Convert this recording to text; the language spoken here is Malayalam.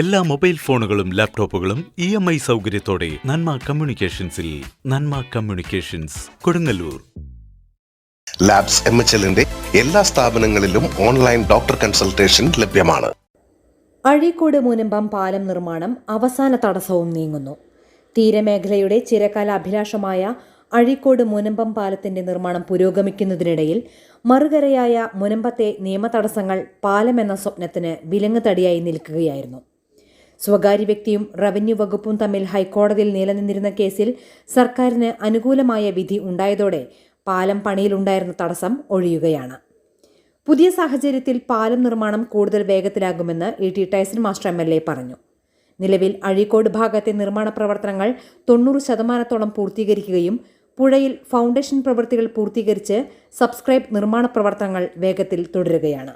എല്ലാ മൊബൈൽ ഫോണുകളും ലാപ്ടോപ്പുകളും ഇ എം ഐ സൗകര്യത്തോടെ Nanma കമ്മ്യൂണിക്കേഷൻസിൽ Nanma communications Kodungallur. Labs M H എല്ലിന്റെ എല്ലാ സ്ഥാപനങ്ങളിലും ഓൺലൈൻ ഡോക്ടർ കൺസൾട്ടേഷൻ ലഭ്യമാണ്. അഴീക്കോട് മുനമ്പം പാലം നിർമ്മാണം അവസാന തടസ്സവും നീങ്ങുന്നു. തീരമേഖലയുടെ ചിരകാല അഭിലാഷമായ അഴീക്കോട് മുനമ്പം പാലത്തിന്റെ നിർമ്മാണം പുരോഗമിക്കുന്നതിനിടയിൽ മറുകരയായ മുനമ്പത്തെ നിയമതടസ്സങ്ങൾ പാലം എന്ന സ്വപ്നത്തിന് വിലങ്ങുതടിയായി നിൽക്കുകയായിരുന്നു. സ്വകാര്യ വ്യക്തിയും റവന്യൂ വകുപ്പും തമ്മിൽ ഹൈക്കോടതിയിൽ നിലനിന്നിരുന്ന കേസിൽ സർക്കാരിന് അനുകൂലമായ വിധി ഉണ്ടായതോടെ പാലം പണിയിലുണ്ടായിരുന്ന തടസ്സം ഒഴിയുകയാണ്. പുതിയ സാഹചര്യത്തിൽ പാലം നിർമ്മാണം കൂടുതൽ വേഗത്തിലാകുമെന്ന് E T Tyson master M L A പറഞ്ഞു. നിലവിൽ അഴീക്കോട് ഭാഗത്തെ നിർമ്മാണ പ്രവർത്തനങ്ങൾ തൊണ്ണൂറ് ശതമാനത്തോളം പൂർത്തീകരിക്കുകയും പുഴയിൽ ഫൗണ്ടേഷൻ പ്രവൃത്തികൾ പൂർത്തീകരിച്ച് സബ്സ്ക്രൈബ് നിർമ്മാണ പ്രവർത്തനങ്ങൾ വേഗത്തിൽ തുടരുകയാണ്.